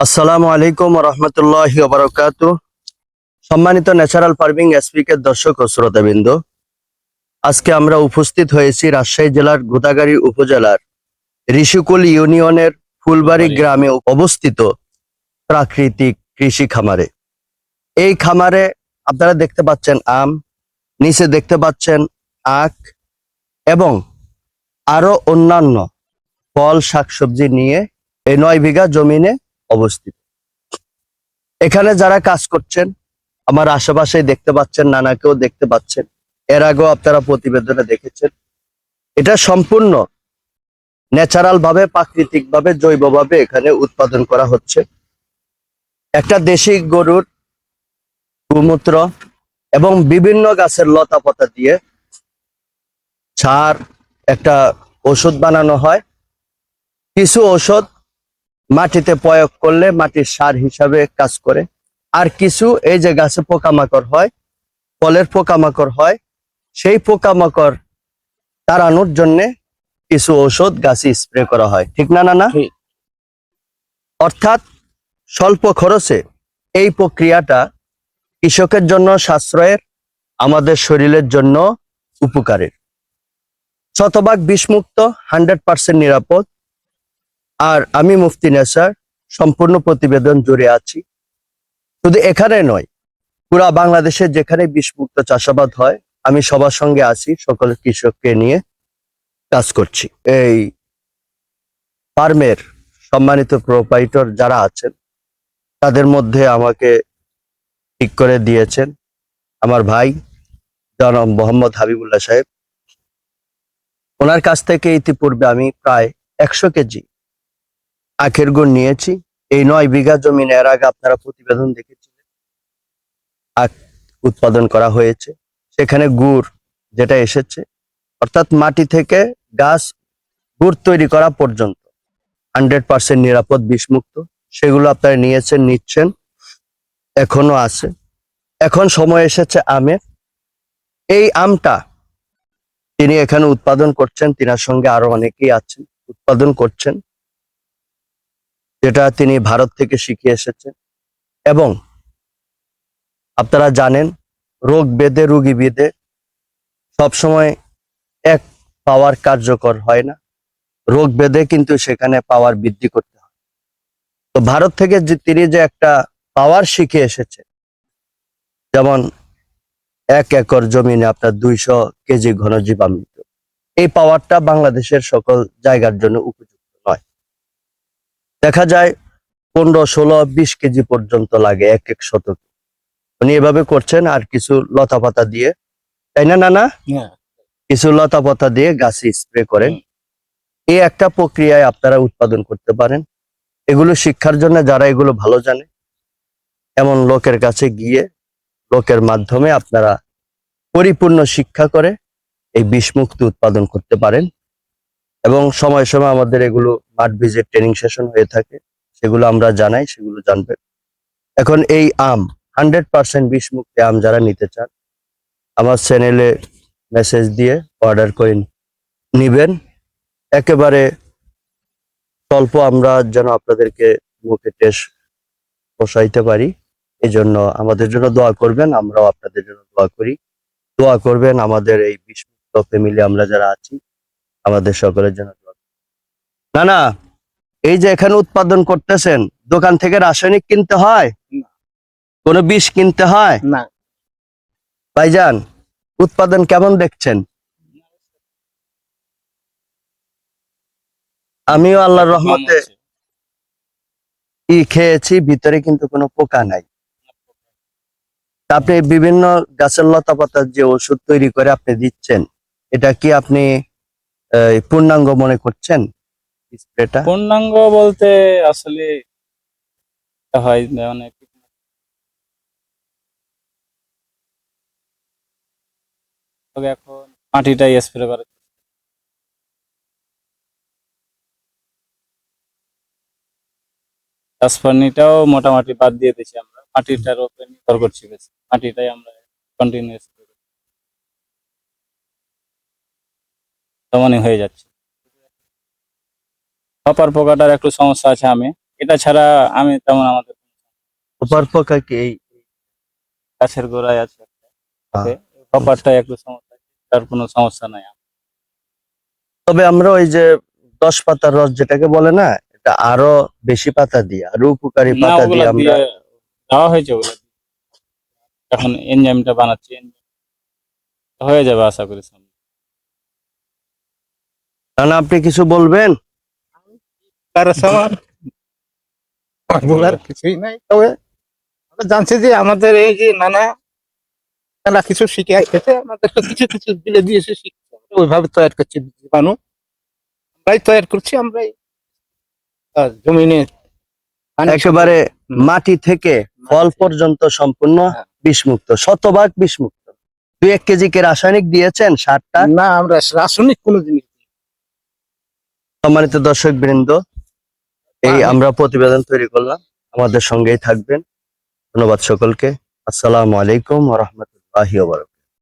আসসালামু আলাইকুম রহমতুল্লাহ বারকাত সম্মানিত ন্যাচারাল ফার্মিং এসপিকের দর্শক ও শ্রোতাবৃন্দ আজকে আমরা উপস্থিত হয়েছি রাজশাহী জেলার গোদাগাড়ি উপজেলার ঋষিকুল ইউনিয়নের ফুলবাড়ি। গ্রামে অবস্থিত প্রাকৃতিক কৃষি খামারে। এই খামারে আপনারা দেখতে পাচ্ছেন আম নিচে দেখতে পাচ্ছেন আখ এবং আরও অন্যান্য ফল শাকসবজি নিয়ে এই নয় বিঘা জমিনে অবস্থিত। এখানে যারা কাজ করছেন, আমার আশেপাশে দেখতে পাচ্ছেন, নানাকেও দেখতে পাচ্ছেন, এর আগেও আপনারা প্রতিবেদনে দেখেছেন। এটা সম্পূর্ণ ন্যাচারাল ভাবে প্রাকৃতিক ভাবে জৈবভাবে এখানে উৎপাদন করা হচ্ছে। একটা দেশি গরুর গোমূত্র এবং বিভিন্ন গাছের লতা পাতা দিয়ে সার, একটা ওষুধ বানানো হয়। কিছু ওষুধ মাটিতে প্রয়োগ করলে মাটির সার হিসাবে কাজ করে। আর কিছু এই যে গাছে পোকামাকড় হয় ফলের পোকামাকড় হয় সেই পোকামাকড় তাড়ানোর জন্য কিছু ঔষধ গাছে স্প্রে করা হয়। ঠিক না না না অর্থাৎ স্বল্প খরচে এই প্রক্রিয়াটা কৃষকের জন্য সাশ্রয়ের আমাদের শরীরের জন্য উপকারের। শতভাগ বিষমুক্ত হান্ড্রেড পার্সেন্ট নিরাপদ। আর আমি মুফতি নেসার, সম্পূর্ণ প্রতিবেদন জুড়ে আছি। শুধু এখানে নয়, পুরা বাংলাদেশে যেখানে বিষমুক্ত চাষাবাদ হয়, আমি সবার সঙ্গে আছি, সকল কৃষককে নিয়ে কাজ করছি। এই ফার্মের সম্মানিত প্রোপাইটর যারা আছেন, তাদের মধ্যে আমাকে ঠিক করে দিয়েছেন আমার ভাই, জনাব মোহাম্মদ হাবিবুল্লাহ সাহেব। ওনার কাছ থেকে ইতিপূর্বে আমি প্রায় একশো কেজি আখের গুড় নিয়েছি। এই নয় বিঘা জমিনে এর আগে আপনারা প্রতিবেদন দেখেছিলেন। আখ উৎপাদন করা হয়েছে। সেখানে গুড় যেটা এসেছে, অর্থাৎ মাটি থেকে গাছ গুড় তৈরি করা পর্যন্ত হান্ড্রেড পার্সেন্ট নিরাপদ বিষমুক্ত। সেগুলো আপনারা নিয়েছেন, নিচ্ছেন, এখনও আছে। এখন সময় এসেছে আমের। এই আমটা তিনি এখানে উৎপাদন করছেন, তিনার সঙ্গে আরও অনেকেই আছেন, উৎপাদন করছেন। যেটা তিনি ভারত থেকে শিখে এসেছেন। এবং আপনারা জানেন, রোগ বেদে, রুগী বেদে সবসময় এক পাওয়ার কার্যকর হয় না। রোগ বেদে কিন্তু সেখানে পাওয়ার বৃদ্ধি করতে হয়। তো ভারত থেকে যে তিনি যে একটা পাওয়ার শিখে এসেছে, যেমন এক একর জমিনে আপনার দুইশো কেজি ঘনজীবামৃত, এই পাওয়ারটা বাংলাদেশের সকল জায়গার জন্য উপযুক্ত। দেখা যায় পনেরো ষোলো বিশ কেজি পর্যন্ত লাগে এক এক শতক। উনি এভাবে করছেন আর কিছু লতা পাতা দিয়ে। তাই না না না হ্যাঁ। কিছু লতা পাতা দিয়ে গাছে স্প্রে করেন। এই একটা প্রক্রিয়ায় আপনারা উৎপাদন করতে পারেন। এগুলো শিক্ষার জন্য যারা এগুলো ভালো জানে এমন লোকের কাছে গিয়ে লোকের মাধ্যমে আপনারা পরিপূর্ণ শিক্ষা করে এই বিষমুক্ত উৎপাদন করতে পারেন। এবং সময় সময় আমাদের এগুলো মাঠ ভিজিট ট্রেনিং সেশন হয়ে থাকে, সেগুলো আমরা জানাই, সেগুলো জানবেন এখন এই আম হান্ড্রেড পার্সেন্ট বিষমুক্ত আম যারা নিতে চান, আমার চ্যানেলে মেসেজ দিয়ে অর্ডার করে নিবেন। একেবারে স্বল্প আমরা যেন আপনাদেরকে মুখে টেস্ট পোষাইতে পারি এই জন্য আমাদের জন্য দোয়া করবেন, আমরাও আপনাদের জন্য দোয়া করি। দোয়া করবেন আমাদের এই বিস্মুক্ত ফ্যামিলি আমরা যারা আছি আমাদের সকলের জন্য না না এই যে এখানে উৎপাদন করতেছেন দোকান থেকে রাসায়নিক কিনতে হয়। কোনো বিষ কিনতে হয়? না। ভাইজান উৎপাদন কেমন দেখছেন? আমিও আল্লাহর রহমতে ই খেয়েছি ভিতরে কিন্তু কোনো পোকা নাই। আপনি বিভিন্ন গাছের লতা পাতার যে ওষুধ তৈরি করে আপনি দিচ্ছেন এটা কি আপনি পূর্ণাঙ্গ মনে করছেন? পূর্ণাঙ্গ বলতে আসলে হয় অনেক তবে এখন মাটিটাই স্প্রে করে। মোটামুটি বাদ দিয়ে দিয়েছি আমরা। মাটিটার উপরে নির্ভর করছি বেশি। মাটিটাই আমরা কন্টিনিউস তেমনই হয়ে যাচ্ছে হপার পোকাটার একটু সমস্যা আছে আমি এটা ছাড়া আমি তেমন আমাদের কপার পোকা কি এই গাছের গোড়ায় আছে। কপারটা একটু সমস্যা তার কোনো সমস্যা নাই তবে আমরা ওই যে দশ পাতার রস যেটাকে বলে না এটা আরও বেশি পাতা দিয়ে আরও উপকারী পাতা দিয়ে আমরা দেওয়া হয়েছে ওগুলা। এখন এনজাইমটা বানাচ্ছি হয়ে যাবে আশা করি সামনে। নানা আপনি কিছু বলবেন? বলার কিছুই নাই। তবে জানছি যে আমাদের এই যে নানা নানা কিছু শিখে আমাদের কিছু কিছু দিলে দিয়েছে শিখছে। ওইভাবে তৈরি করছি জীবাণু। আমরাই তৈরি করছি আমরাই জমিনে একেবারে মাটি থেকে ফল পর্যন্ত সম্পূর্ণ হ্যাঁ। বিষমুক্ত শতভাগ বিষমুক্ত। দুই এক কেজি কে রাসায়নিক দিয়েছেন সারটা? না আমরা রাসায়নিক কোনো জিনিস। সম্মানিত দর্শক বৃন্দ এই আমরা প্রতিবেদন তৈরি করলাম। আমাদের সঙ্গেই থাকবেন। ধন্যবাদ সকলকে। আসসালামু আলাইকুম রহমতুল্লাহ